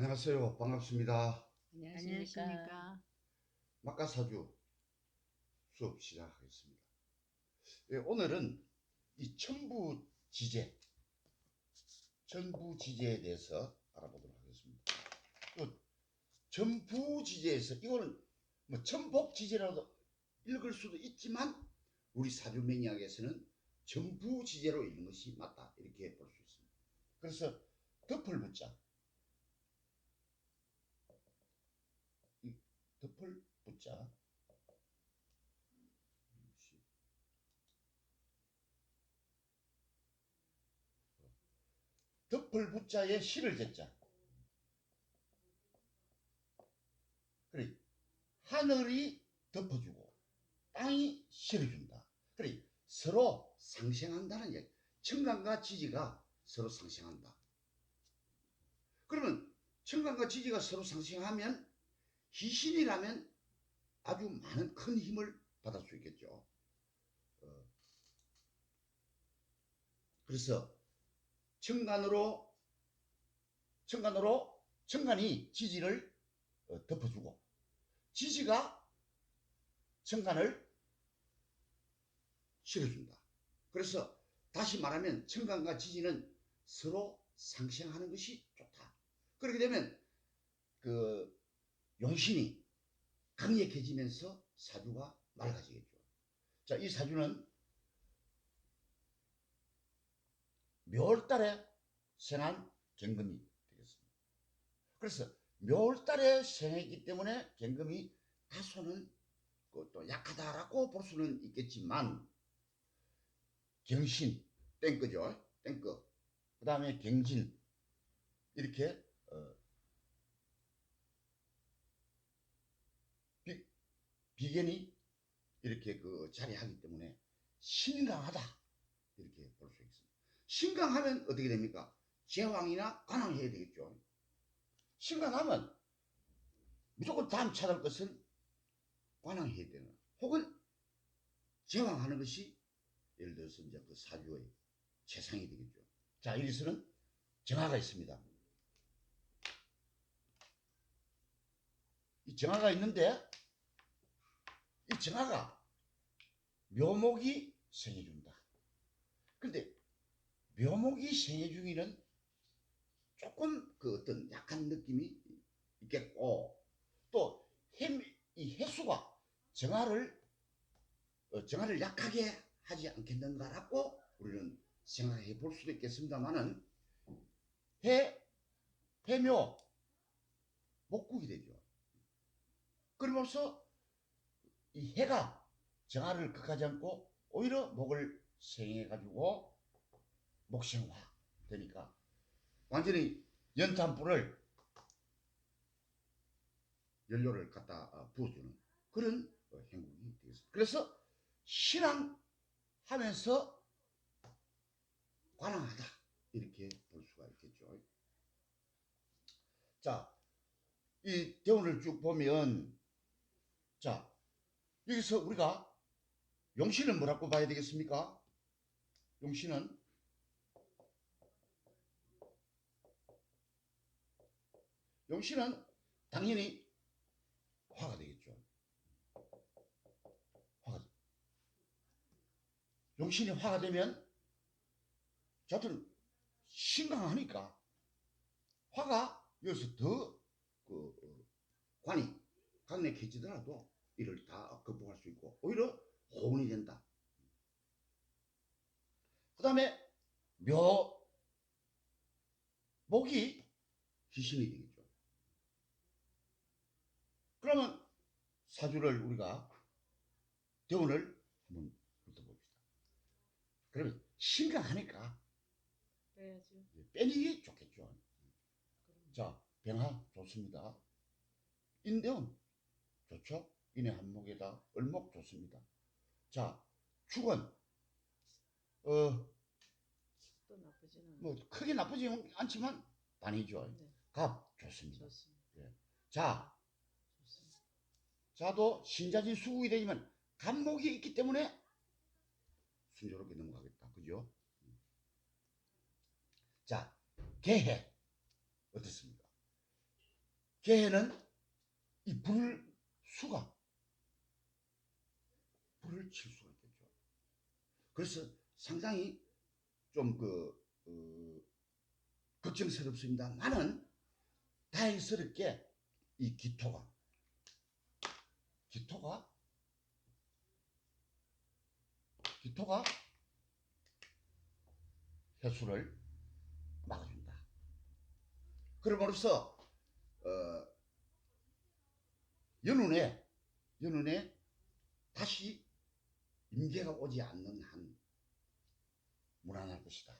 안녕하세요. 반갑습니다. 안녕하십니까. 안녕하십니까. 막가사주 수업 시작하겠습니다. 예, 오늘은 이 천부지제, 천부지제에 대해서 알아보도록 하겠습니다. 그 천부지제에서 이거는 뭐 천복지제라도 읽을 수도 있지만 우리 사주명리학에서는 천부지제로 읽는 것이 맞다 이렇게 볼 수 있습니다. 그래서 덮을 붙자 이 덮을 붙자. 덮을 붙자에 실을 댔자. 그래 하늘이 덮어주고 땅이 실어준다. 그래 서로 상생한다는 얘기. 청간과 지지가 서로 상생한다. 그러면 청간과 지지가 서로 상생하면 희신이라면 아주 많은 큰 힘을 받을 수 있겠죠. 어. 그래서 청간으로 청간으로 청간이 지지를 어, 덮어주고 지지가 청간을 실어준다. 그래서 다시 말하면 청간과 지지는 서로 상생하는 것이 좋다. 그렇게 되면 그 용신이 강력해지면서 사주가 맑아지겠죠. 자, 이 사주는 묘월달에 생한 경금이 되겠습니다. 그래서 묘월달에 생했기 때문에 경금이 다소는 그또 약하다라고 볼 수는 있겠지만 경신 땡끄죠, 땡끄. 그 다음에 경진 이렇게 어, 비, 비견이 이렇게 그 자리하기 때문에 신강하다 이렇게 볼 수 있습니다. 신강하면 어떻게 됩니까? 제왕이나 관왕해야 되겠죠. 신강하면 무조건 다음 찾을 것은 관왕해야 되는 혹은 제왕하는 것이 예를 들어서 이제 그 사주의 재상이 되겠죠. 자 여기서는 정화가 있습니다. 이 정화가 있는데 이 정화가 묘목이 생해준다. 근데 묘목이 생해 중에는 조금 그 어떤 약한 느낌이 있겠고 또 이 해수가 정화를 어, 정화를 약하게 하지 않겠는가라고 우리는 생각해 볼 수도 있겠습니다만은 해 해묘 목국이 되죠. 그러면서 이 해가 정화를 극하지 않고 오히려 목을 생해 가지고 목생화 되니까 완전히 연탄불을 연료를 갖다 어, 부어주는 그런 어, 행국이 되겠습니다. 그래서 신앙하면서 관항하다 이렇게 볼 수가 있겠죠. 자, 이 대운을 쭉 보면 자 여기서 우리가 용신은 뭐라고 봐야 되겠습니까? 용신은 용신은 당연히 화가 되겠죠. 화가 용신이 화가 되면 저들은 신강하니까 화가 여기서 더 그 관이 강력해지더라도 이를 다 극복할 수 있고 오히려 호운이 된다. 그 다음에 묘 목이 귀신이 되겠죠. 그러면 사주를 우리가 대운을 한번 훑어봅시다. 그러면 신강하니까 빼야죠. 빼는 좋겠죠. 그럼 자, 병화 좋습니다. 인대운 좋죠? 인의 한목에다 을목 좋습니다. 자, 축은 어. 뭐 크게 나쁘지 않지만 반이죠. 네, 갑 좋습니다. 좋습니다. 자, 좋습니다. 자도 신자진 수국이 되지만 간목이 있기 때문에 순조롭게 넘어가겠다. 그죠? 자, 개해 어떻습니까? 개해는 이 불을 수가 불을 칠 수가 있겠죠. 그래서 상당히 좀 그, 어, 걱정스럽습니다만은 다행스럽게 이 기토가 기토가 기토가 해수를 막아준다. 그럼으로써 어, 연운에 연운에 다시 임계가 오지 않는 한 무난할 것이다.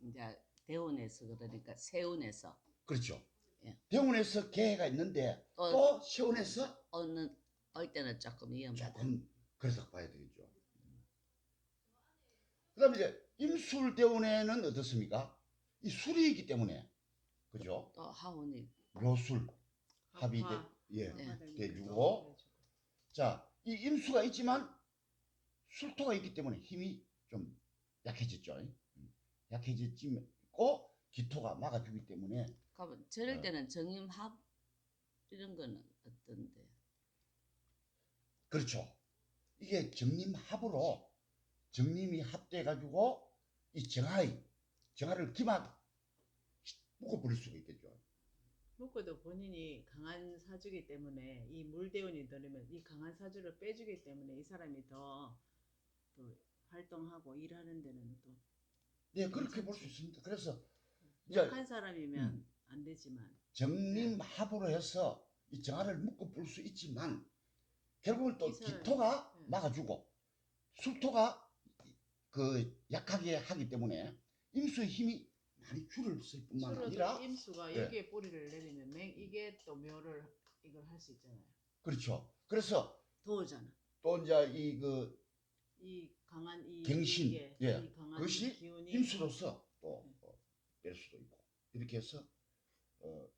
이제 대운에서 그러니까 세운에서 그렇죠. 예. 대운에서 개해가 있는데 또또 시운에서 어느 올 때는 조금 위험하다. 조금 그렇다고 봐야 되겠죠. 그다음에 이제 임술 대운에는 어떻습니까? 이 술이 있기 때문에 그죠? 또 하운이 묘술 합이 화. 돼, 예. 네. 돼주고. 자, 이 임수가 있지만 술토가 있기 때문에 힘이 좀 약해졌죠. 음, 약해졌고 기토가 막아주기 때문에 그러면 저럴 어. 때는 정임합 이런 거는 어떤데? 그렇죠. 이게 정림합으로 정림이 합돼 가지고 이 정하의 정하를 기만 묶어 버릴 수가 있겠죠. 묶어도 본인이 강한 사주기 때문에 이 물대운이 들으면 이 강한 사주를 빼주기 때문에 이 사람이 더 또 활동하고 일하는 데는 또 네, 그렇게 볼 수 있습니다. 그래서 약한 사람이면 음. 안 되지만 정림합으로 해서 이 정화를 묶어 볼 수 있지만 결국은 또이 사람이- 기토가 네. 막아주고 술토가 그 약하게 하기 때문에 임수의 힘이 많이 줄었을 뿐만 수로도 아니라 임수가 네. 여기에 뿌리를 내리면 맹 이게 또 묘를 이걸 할 수 있잖아요. 그렇죠. 그래서 도우잖아. 또 이제 이그 이 강한 이 갱신, 이게, 예. 이 강한 그것이 기운이 임수로서 또 네. 뺄 수도 있고 이렇게 해서 어,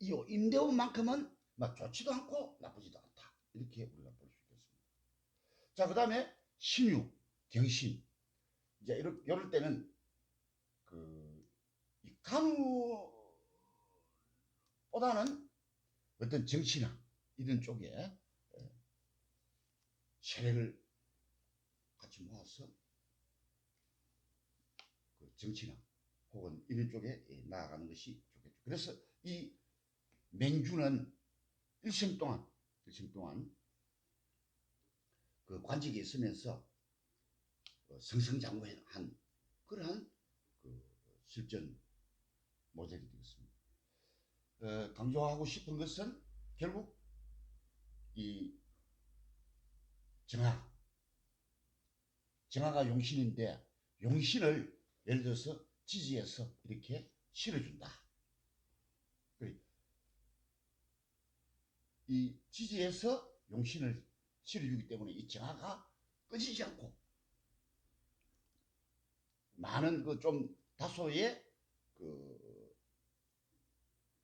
이 임대운만큼은 막 좋지도 않고 나쁘지도 않다 이렇게 우리가 볼 수 있겠습니다. 자 그다음에 신유, 경신 이제 이럴, 이럴 때는 그 이 간우보다는 어떤 정치나 이런 쪽에 예, 세력을 같이 모아서 그 정치나 혹은 이런 쪽에 예, 나아가는 것이 좋겠죠. 그래서 이 맹주는 일생 동안 일생 동안 그 관직에 있으면서 어, 승승장구한 그러한 그 실전 모델이 되겠습니다. 어, 강조하고 싶은 것은 결국 이 정화 정화가 용신인데 용신을 예를 들어서 지지해서 이렇게 실어준다. 이 지지해서 용신을 실어주기 때문에 이 정화가 꺼지지 않고 많은 그 좀 다소의 그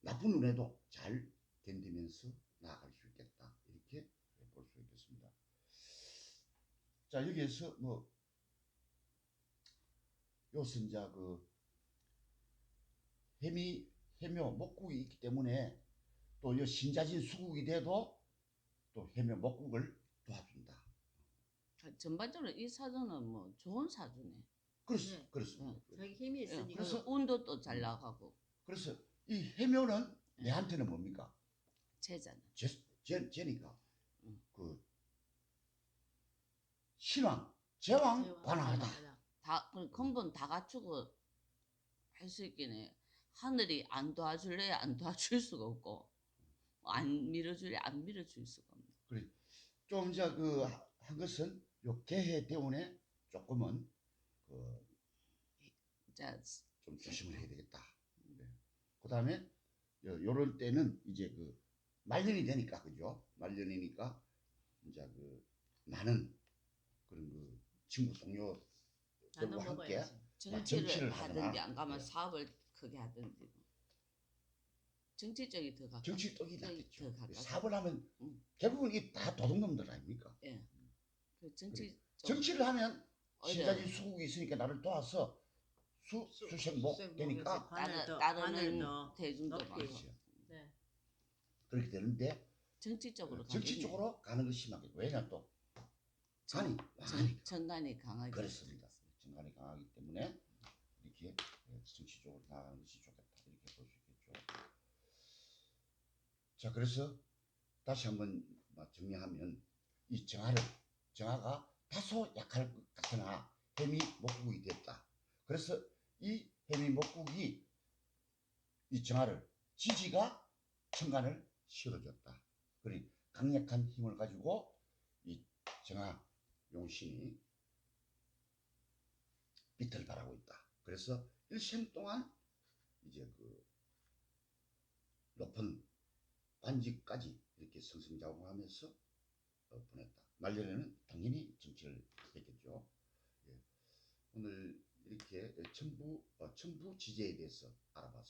나쁜 눈에도 잘 견디면서 나아갈 수 있겠다. 이렇게 볼 수 있겠습니다. 자 여기에서 뭐 요선자 그 해미 해묘 목국이 있기 때문에 또요 신자진 수국이 돼도 또 해묘 목국을 도와준다. 전반적으로 이 사주는 뭐 좋은 사주네. 그렇, 네. 그렇습니다. 자기 힘이 예, 있으니까 그래서 운도 또 잘 나가고 그래서 이 해묘는 내한테는 뭡니까? 제잖아. 제, 제, 제니까 음. 그 신왕, 제왕 제왕. 관왕하다. 다그 근본 다 갖추고 할 수 있긴 해. 하늘이 안 도와줄래 안 도와줄 수가 없고 안 밀어줄래 안 밀어줄 수가 없네. 좀 이제 그한 것은 요 개해 때문에 조금은 그 자, 좀 조심을 해야 되겠다. 네. 그 다음에 요럴 때는 이제 그 말년이 되니까 그죠? 말년이니까 이제 그 많은 그런 그 친구 동료들과 함께. 정치를, 하든지 안 가면 예. 사업을 크게 하든지 정치 쪽이 더 가까. 정치 났겠죠. 가깝다. 사업을 하면 음. 결국은 이게 다 도둑놈들 아닙니까? 예. 그 정치 쪽 정치를 하면. 신자진 수국이 있으니까 나를 도와서 수 수- 수생목 되니까 관을 더 대중도 그렇지. 네. 그렇게 되는데 정치적으로 어, 정치적으로 가는 것이 심하게 왜냐 또 간이 강하니까 정간이 강하게 그렇습니다. 정간이 강하기 때문에 이렇게 예, 정치적으로 나가는 것이 좋겠다 이렇게 볼 수 있겠죠. 자 그래서 다시 한번 뭐 정리하면 이 정화를 정화가 다소 약할 것 같으나 해미 목국이 됐다. 그래서 이 해미 목국이 이 정화를 지지가 천간을 실어줬다. 그러니 강력한 힘을 가지고 이 정화 용신이 빛을 발하고 있다. 그래서 일생 동안 이제 그 높은 관직까지 이렇게 승승장구하면서 어, 보냈다. 말년에는 당연히 정치를 했겠죠. 예. 오늘 이렇게 첨부 어, 첨부 지제에 대해서 알아봤습니다.